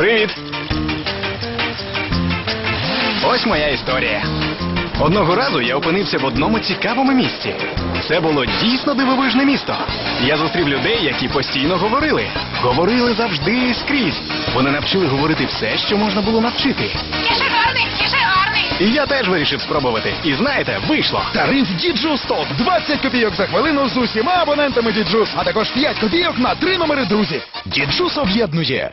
Привіт. Ось моя історія. Одного разу я опинився в одному цікавому місці. Це було дійсно дивовижне місто. Я зустрів людей, які постійно говорили. Говорили завжди і скрізь. Вони навчили говорити все, що можна було навчити. Кіши гарний, кіши гарний. І я теж вирішив спробувати. І знаєте, вийшло. Тариф Діджус ТОП 20 копійок за хвилину з усіма абонентами Діджус, а також 5 копійок на три номери друзі. Діджус об'єднує.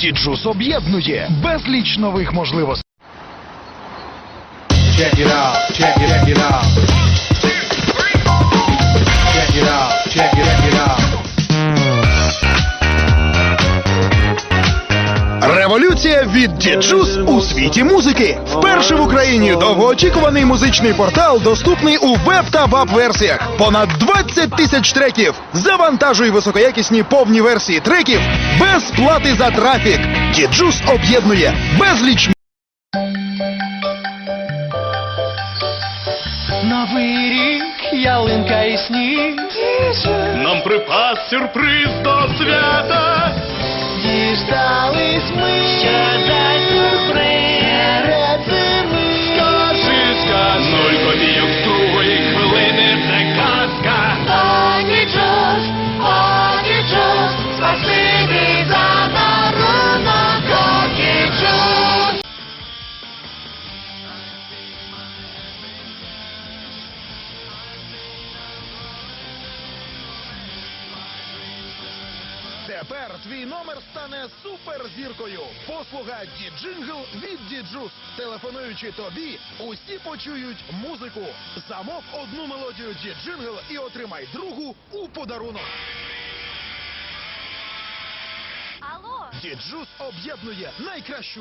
Діджус об'єднує безліч нових можливостей. Check it out, check it, check it out. Check it out, check it, check it out. Революція від Діджус у світі музики. Вперше в Україні довгоочікуваний музичний портал доступний у веб та вап версіях. Понад 20 тисяч треків. Завантажуй високоякісні повні версії треків без плати за трафік. Діджус об'єднує безліч Новий рік, ялинка і сніг. Нам припас сюрприз до свята. Діждались ми. Серед зими. Скажи, скажи. Суперзіркою. Послуга Діджингл від Діджус. Телефонуючи тобі, усі почують музику. Замов одну мелодію Діджингл і отримай другу у подарунок. Алло. Діджус об'єднує найкращу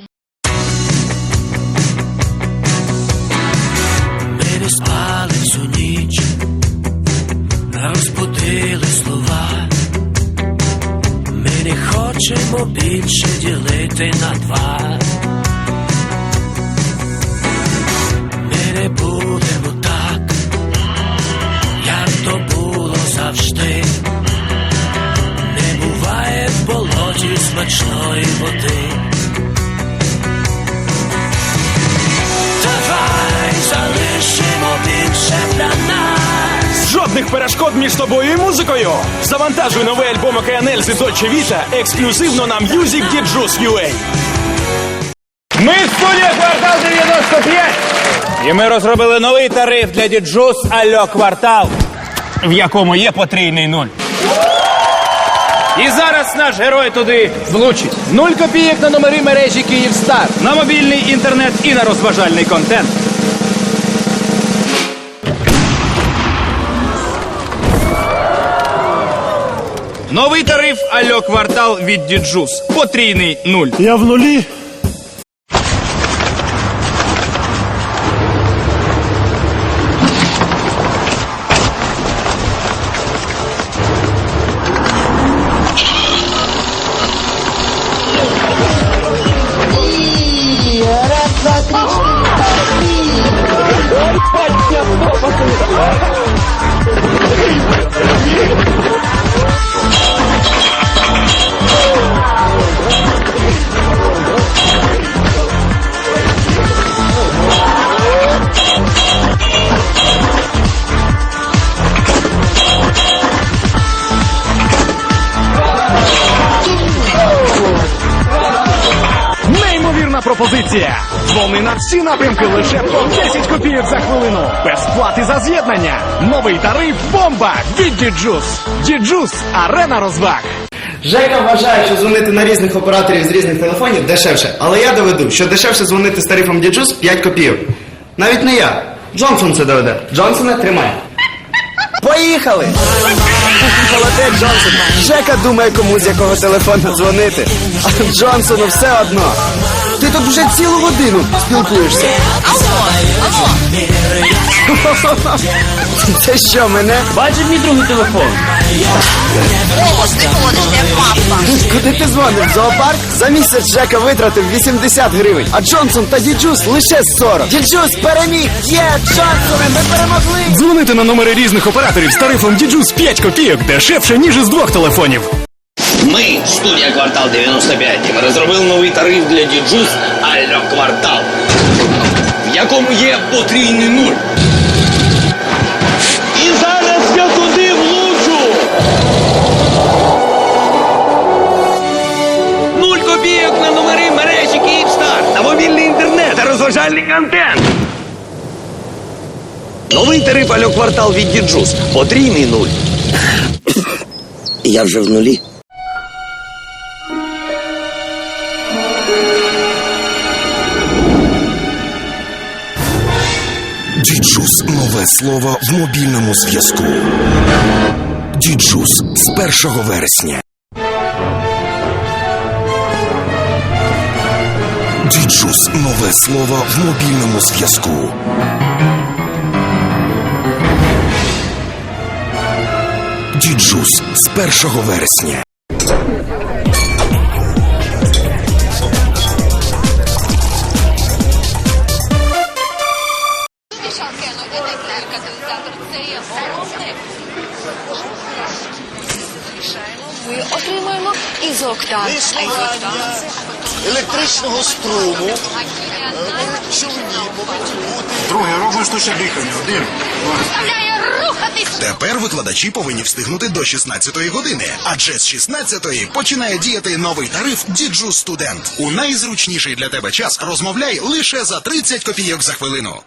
Ми не спали всю ніч, розбудили слова. Не хочемо більше ділити на два. Ми не будемо так, як то було завжди. Не буває в болоті смачної води. Давай залишимо більше для нас. Жодних перешкод між тобою і музикою. Завантажуй новий альбом ОКНЛ з Dolce Vita ексклюзивно на Music Djus UA. Ми студія квартал 95. І ми розробили новий тариф для діджус Альо Квартал, в якому є потрійний нуль. І зараз наш герой туди влучить. Нуль копійок на номери мережі Київстар. На мобільний інтернет і на розважальний контент. Новий тариф Альо Квартал від Діджус. Потрійний нуль. Я в нулі. Всі напрямки лише по 10 копійок за хвилину. Без плати за з'єднання. Новий тариф бомба від Діджус. Діджус арена розваг. Жека вважає, що дзвонити на різних операторів з різних телефонів дешевше, але я доведу, що дешевше дзвонити з тарифом Діджус 5 копійок. Навіть не я. Джонсон це доведе. Джонсоне, тримай. Поїхали! Молодець, Джонсон. Жека думає, кому з якого телефону дзвонити. А Джонсону все одно. Ти тут вже цілу годину спілкуєшся. Це що, мене? Бачив мій другий телефон. Голос ти ходиш, як папа. Куди ти дзвонив? Зоопарк? За місяць Жека витратив 80 гривень, а Джонсон та Діджус лише 40. Діджус переміг! Є, Джонсоне, ми перемогли! Дзвонити на номери різних операторів з тарифом Діджус 5 копійок дешевше, ніж із двох телефонів. Ми, студія Квартал 95, і ми розробили новий тариф для діджус Альо Квартал, в якому є потрійний нуль. І зараз я туди влучу. Нуль копійок на номери мережі Київстар, на мобільний інтернет та розважальний контент. Новий тариф Альо Квартал від діджус. Потрійний нуль. Я вже в нулі. Діджус нове слово в мобільному зв'язку. Діджус з 1 вересня. Діджус нове слово в мобільному зв'язку. Діджус з 1 вересня. Ізоктан. А ізоктан це Електричного струму. Друге, робимо штучне дихання. Один. заставляє рухатись. Тепер викладачі повинні встигнути до 16-ї години, адже з 16-ї починає діяти новий тариф Діджу Студент. У найзручніший для тебе час розмовляй лише за 30 копійок за хвилину.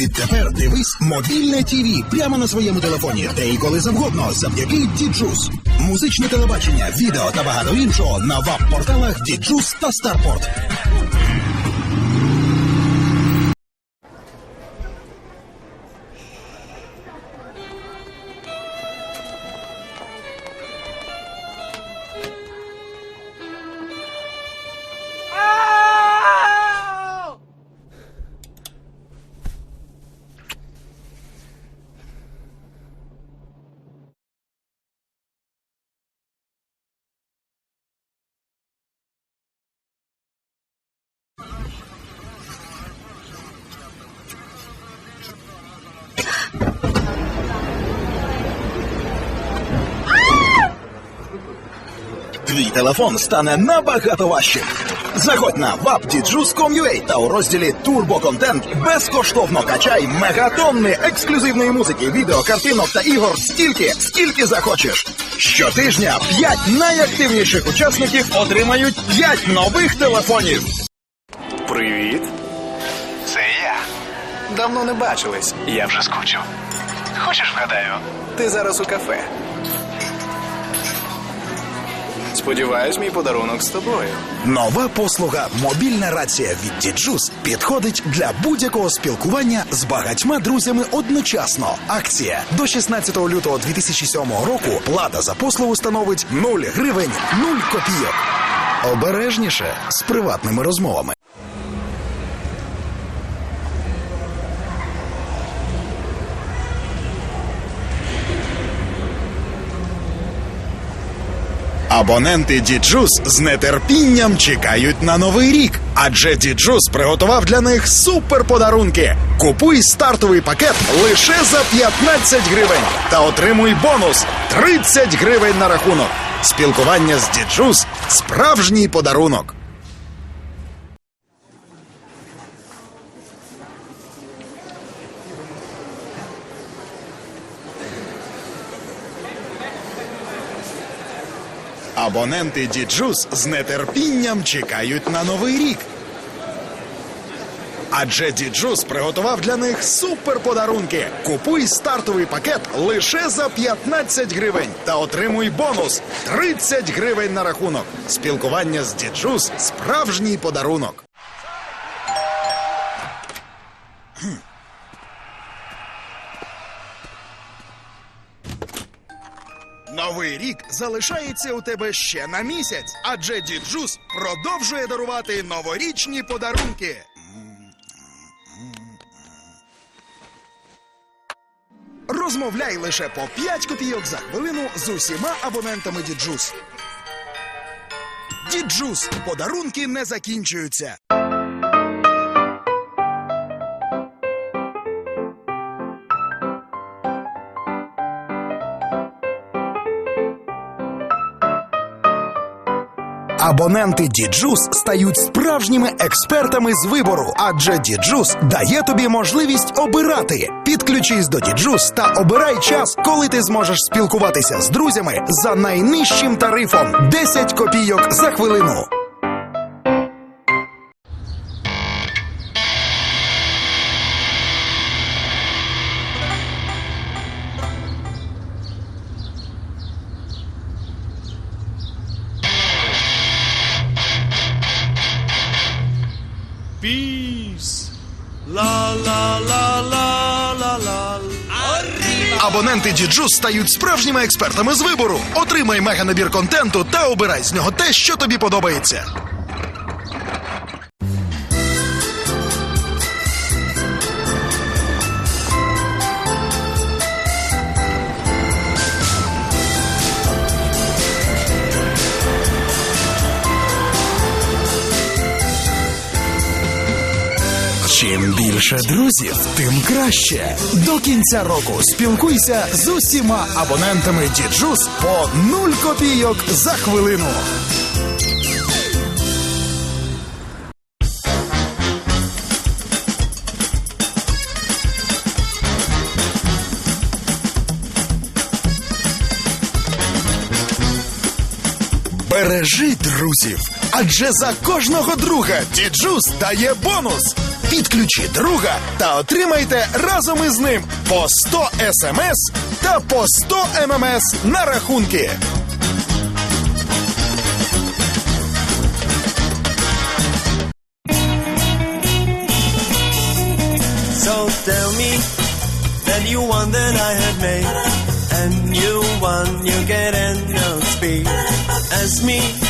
Відтепер дивись мобільне ТІВІ прямо на своєму телефоні, де і коли завгодно, завдяки Діджус. Музичне телебачення, відео та багато іншого на веб-порталах Діджус та Старпорт. Телефон стане набагато важчим. Заходь на wapdjus.com.ua та у розділі Турбоконтент безкоштовно качай мегатонни ексклюзивної музики, відео, картинок та ігор стільки, скільки захочеш. Щотижня п'ять найактивніших учасників отримають п'ять нових телефонів. Привіт. Це я. Давно не бачились. Я вже скучив. Хочеш вгадаю? Ти зараз у кафе. Сподіваюсь, мій подарунок з тобою. Нова послуга мобільна рація від Діджус підходить для будь-якого спілкування з багатьма друзями одночасно. Акція до 16 лютого 2007 року плата за послугу становить 0 гривень 0 копійок. Обережніше з приватними розмовами. Абоненти Діджус з нетерпінням чекають на новий рік, адже Діджус приготував для них суперподарунки. Купуй стартовий пакет лише за 15 гривень та отримуй бонус 30 гривень на рахунок. Спілкування з Діджус справжній подарунок. Абоненти Діджус з нетерпінням чекають на новий рік. Адже Діджус приготував для них суперподарунки. Купуй стартовий пакет лише за 15 гривень та отримуй бонус 30 гривень на рахунок. Спілкування з Діджус справжній подарунок. Новий рік залишається у тебе ще на місяць, адже Діджус продовжує дарувати новорічні подарунки. Розмовляй лише по 5 копійок за хвилину з усіма абонентами Діджус. Діджус подарунки не закінчуються. Абоненти Діджус стають справжніми експертами з вибору, адже Діджус дає тобі можливість обирати. Підключись до Діджус та обирай час, коли ти зможеш спілкуватися з друзями за найнижчим тарифом 10 копійок за хвилину. Абоненти Діджус стають справжніми експертами з вибору. Отримай меганабір контенту та обирай з нього те, що тобі подобається. Чим більше друзів, тим краще. До кінця року спілкуйся з усіма абонентами Діджус по 0 копійок за хвилину. Бережи друзів, адже за кожного друга Діджус дає бонус. Підключи друга та отримайте разом із ним по 100 смс та по 100 ММС на рахунки. So tell me that you want that I had made, and you want you get in no speed. Ask me.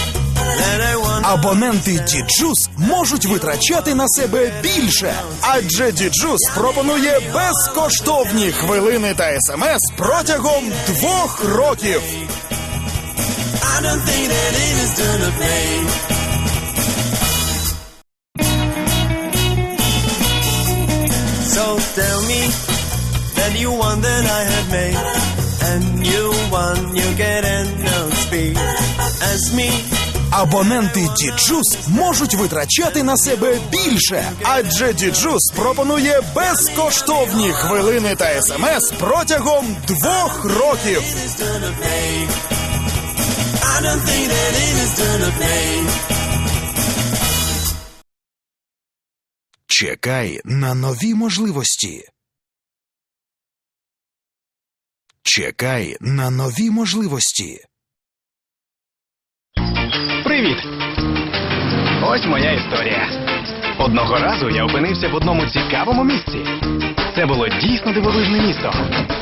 Абоненти Діджус можуть витрачати на себе більше, адже Діджус пропонує безкоштовні хвилини та смс протягом двох років. So tell me that you want that I had made, and you want you get in no speed. Ask me Абоненти Діджус можуть витрачати на себе більше, адже Діджус пропонує безкоштовні хвилини та смс протягом двох років. Чекай на нові можливості. Чекай на нові можливості. Привіт! Ось моя історія. Одного разу я опинився в одному цікавому місці. Це було дійсно дивовижне місто.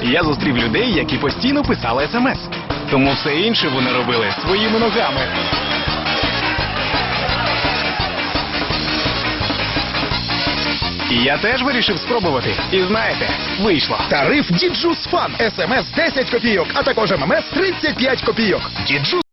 Я зустрів людей, які постійно писали смс. Тому все інше вони робили своїми ногами. Я теж вирішив спробувати. І знаєте, вийшло. Тариф Діджус Фан. СМС 10 копійок, а також ММС 35 копійок. Діджус